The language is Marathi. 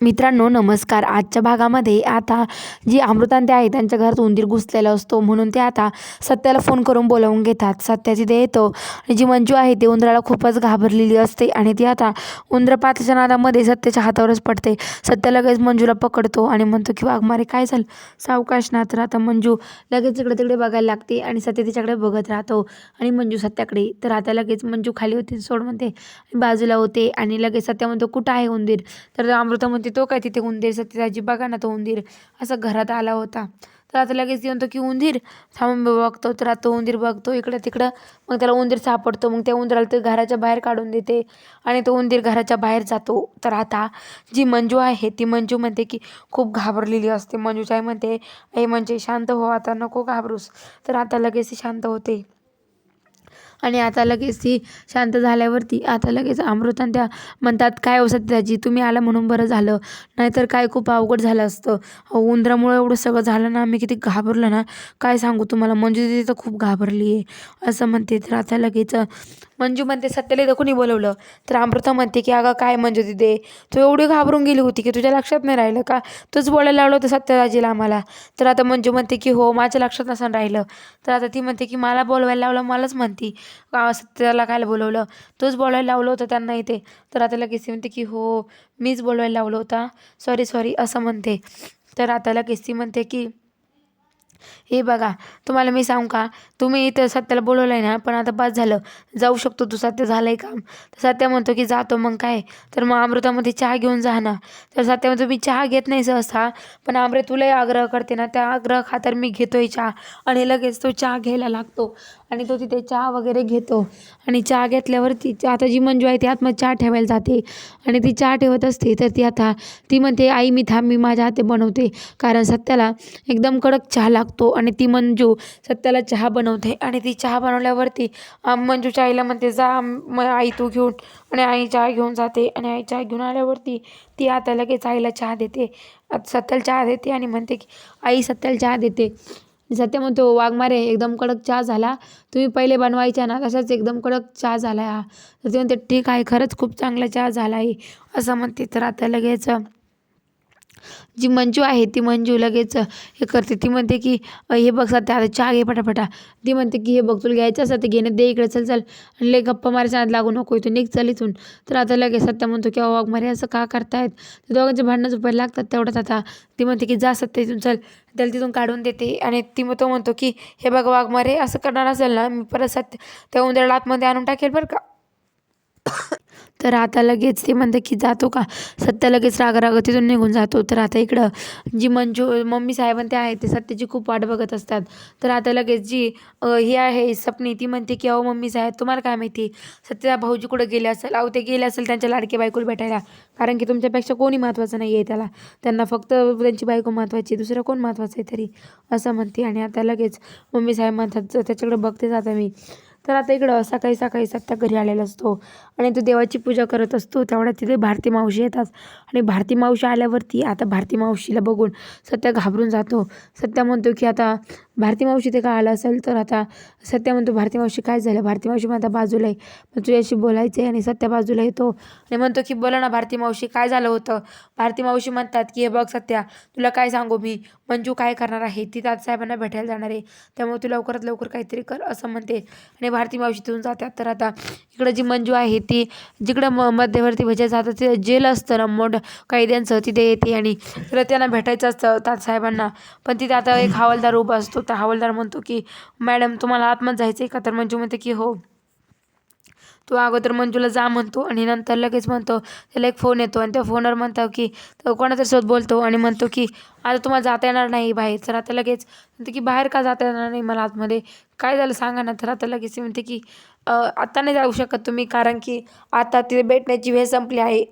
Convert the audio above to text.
मित्रांनो नमस्कार. आजच्या भागामध्ये आता जी अमृतांते आहे त्यांच्या घरात उंदीर घुसलेला असतो. म्हणून ते आता सत्याला फोन करून बोलावून घेतात. सत्या तिथे येतो. आणि जी मंजू आहे ती उंदराला खूपच घाबरलेली असते आणि ती आता उंदरपातच्या नादामध्ये सत्याच्या हातावरच पडते. सत्या लगेच मंजूला पकडतो आणि म्हणतो की वाघमारे काय झालं? सावकाश ना तर आता मंजू. लगेच इकडे तिकडे बघायला लागते आणि सत्य तिच्याकडे बघत राहतो. आणि मंजू सत्याकडे तर आता लगेच मंजू खाली होती सोड म्हणते. बाजूला होते आणि लगेच सत्या म्हणतो कुठं आहे उंदीर? तर अमृता म्हणते म्हणजे तो काय तिथे उंदीर सत्यताजी बघा ना तो उंदीर असं घरात आला होता. तर आता लगेच येऊन म्हणतो की उंदीर थांबून बघतो. तर आता तो उंदीर बघतो इकडं तिकडं. मग त्याला उंदीर सापडतो. मग त्या उंदराला ते घराच्या बाहेर काढून देते आणि तो उंदीर घराच्या बाहेर जातो. तर आता जी मंजू आहे ती मंजू म्हणते की खूप घाबरलेली असते. मंजूची आई म्हणते आई म्हणजे शांत हो आता नको घाबरूस. तर आता लगेच शांत होते. आणि आता लगेच ती शांत झाल्यावरती आता लगेच अमृतान आणि त्या म्हणतात काय हो त्याची तुम्ही आला म्हणून बरं झालं. नाहीतर काय खूप अवघड झालं असतं. उंदरामुळं एवढं सगळं झालं ना आम्ही किती घाबरलो ना. काय सांगू तुम्हाला मंजू दिदी तर खूप घाबरली आहे असं म्हणते. तर आता लगेच मंजू म्हणते सत्याला इथं कोणी बोलवलं? तर अमृता म्हणते की अगं काय मंजू दिदे? तू एवढी घाबरून गेली होती की तुझ्या लक्षात नाही राहिलं का? तूच बोलायला लावलं होतं सत्यराजीला आम्हाला. तर आता मंजू म्हणते की हो माझ्या लक्षात नसून राहिलं. तर आता ती म्हणते की मला बोलवायला लावलं मलाच म्हणते. का त्याला काय बोलवलं? तोच बोलायला लावलं होतं त्यांना इथे. तर आता लगेच म्हणते की हो मीच बोलवायला लावलं होता. सॉरी सॉरी असं म्हणते. तर आता लगेच म्हणते की हे बघा तुम्हाला मी सांगू का? तुम्ही इथं सत्याला बोलवलं आहे ना पण आता बस झालं. जाऊ शकतो तू सत्य झालं आहे काम. तर सत्या म्हणतो की जातो मग काय? तर मग अमृतामध्ये चहा घेऊन जा ना. तर सत्या म्हणतो मी चहा घेत नाही सहसा पण अमृत तुलाही आग्रह करते ना त्या आग्रह खातर मी घेतोय चहा. आणि लगेच तो चहा घ्यायला लागतो. आणि तो तिथे चहा वगैरे घेतो. आणि चहा घेतल्यावरती आता जी मंजू आहे ती आतमध्ये चहा ठेवायला जाते. आणि ती चहा ठेवत असते तर ती आता ती म्हणते आई मी थांब मी माझ्या हाते बनवते. कारण सत्याला एकदम कडक चहा लागतो. आणि ती मंजू सत्याला चहा बनवते आणि ती चहा बनवल्यावरती मंजूच्या आईला म्हणते जा मग आई तू घेऊन आणि आई चहा घेऊन जाते आणि आई चहा घेऊन आल्यावरती ती आता लगेच आईला चहा देते. सत्याला चहा देते आणि म्हणते की आई सत्याला चहा देते. सत्य म्हणतो वाघमारे एकदम कडक चहा झाला. तुम्ही पहिले बनवायच्या ना तसाच एकदम कडक चहा झाला हा. तर ते म्हणते ठीक आहे खरंच खूप चांगला चहा झाला आहे. असं म्हणते तर आता लगेच जी मंजू आहे ती मंजू लगेच हे करते. ती म्हणते की हे बघ सध्या आता चहा घे पटापटा. ती म्हणते की हे बघ तुला घ्यायचं असं ते घेणं दे इकडे चल चल. आणि लय गप्पा मारायच्या आत लागू नको इथून. निघ चल इथून. तर आता लगेच सत्या म्हणतो की वाघ मारे असं का करतायत? ते दोघांचे भांडणं झोपायला लागतात तेवढंच आता. ती म्हणते की जा सत्या इथून चल. त्याला तिथून काढून देते. आणि ती मग तो म्हणतो की हे बघ वाघ मरे असं करणार असेल ना मी परत सत्य त्या उंदराला आतमध्ये आणून टाकेल बरं का? तर आता लगेच ते म्हणतं की जातो का? सत्य लगेच राग राग तिथून निघून जातो. तर आता इकडं जी मंजू मम्मी साहेब ते आहे ते सत्याची खूप वाट बघत असतात. तर आता लगेच जी ही आहे सपनी ती म्हणते की अहो मम्मी साहेब तुम्हाला काय माहिती? सत्या भाऊजी कुठं गेले असेल? अहो ते गेले असेल त्यांच्या लाडके बायकोला भेटायला. कारण की तुमच्यापेक्षा कोणी महत्त्वाचं नाही आहे त्याला. त्यांना फक्त त्यांची बायको महत्त्वाची दुसरं कोण महत्त्वाचं आहे तरी? असं म्हणते. आणि आता लगेच मम्मी साहेब म्हणतात त्याच्याकडे बघते जाता मी. तर आता इकडं सकाळी सकाळी सत्या घरी आलेला असतो आणि तो देवाची पूजा करत असतो. तेवढ्या तिथे भारती मावशी येतात. आणि भारती मावशी आल्यावरती आता भारती मावशीला बघून सत्या घाबरून जातो. सत्या म्हणतो की आता भारती मावशी ते का आलं असेल तर आता सत्या म्हणतो भारती मावशी काय झालं? भारती मावशी म्हणता बाजूला आहे. मग तुझ्याशी बोलायचं आहे आणि सत्या बाजूला येतो आणि म्हणतो की बोला ना भारती मावशी काय झालं होतं? भारती मावशी म्हणतात की हे बघ सत्या तुला काय सांगू मी? मंजू काय करणार आहे? ती तातसाहेबांना भेटायला जाणार आहे. त्यामुळे तू लवकरात लवकर काहीतरी कर असं म्हणते. आणि भारती मावशी तिथून जातात. तर आता इकडं जी मंजू आहे ती जिकडं म मध्यवर्ती म्हणजे जातात ते जेल असतं ना मोठ कैद्यांचं तिथे येते आणि तिला त्यांना भेटायचं असतं तातसाहेबांना पण तिथे आता एक हवालदार उभा असतो. होता हवालदार म्हणतो की मॅडम तुम्हाला आतमध्ये जायचं आहे का? तर मंजू म्हणते की हो. तो अगोदर मंजूला जा म्हणतो आणि नंतर लगेच म्हणतो त्याला एक फोन येतो. आणि त्या फोनवर म्हणतो की तो कोणातरी सोबत बोलतो? आणि म्हणतो की आता तुम्हाला जाता येणार नाही बाहेर. तर आता लगेच म्हणते की बाहेर का जाता येणार नाही मला आतमध्ये? काय झालं सांगा ना. तर आता लगेच म्हणते की आत्ता नाही जाऊ शकत तुम्ही कारण की आता तिथे भेटण्याची वेळ संपली आहे.